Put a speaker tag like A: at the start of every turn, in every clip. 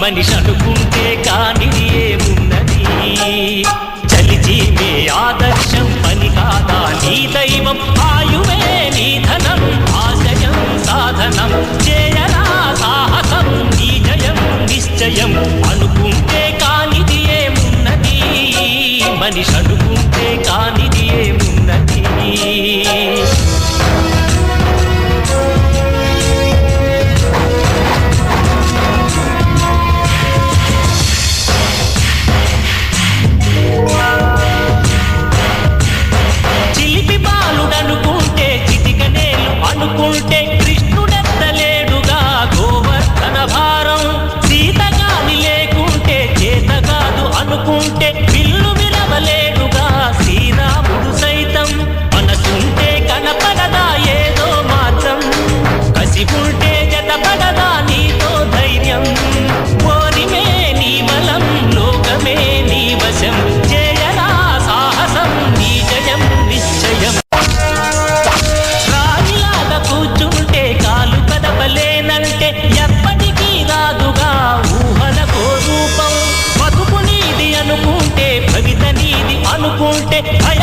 A: మనిషి అనుకుంటే కానిది ఏమున్నది? చలిచి మే ఆదర్శం పని కాదా? నీ దైవం ఆయువే నీ ధనం సాధనం చేయరా సాహసం నీ జయం నిశ్చయం. అనుకుంటే కానిది ఏమున్నది మనిషి అనుకుంటే అనుకుంటే భవిత నీది అనుకుంటే
B: భయ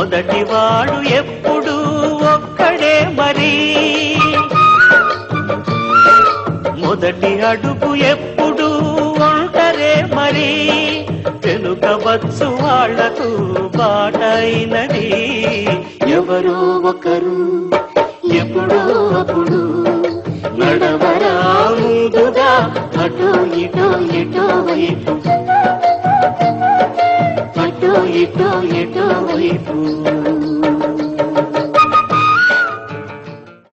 A: మొదటివాడు ఎప్పుడు ఒక్కడే మరి. మొదటి అడుగు ఎప్పుడు ఒంటరే మరి. వెనుకవచ్చు వాళ్ళకు బాటైనది. ఎవరో ఒకరు ఎప్పుడో అప్పుడు నడవరా ముందుగా అటో ఇటో ఎటో వైపు. ఇటు ఇటు వైపు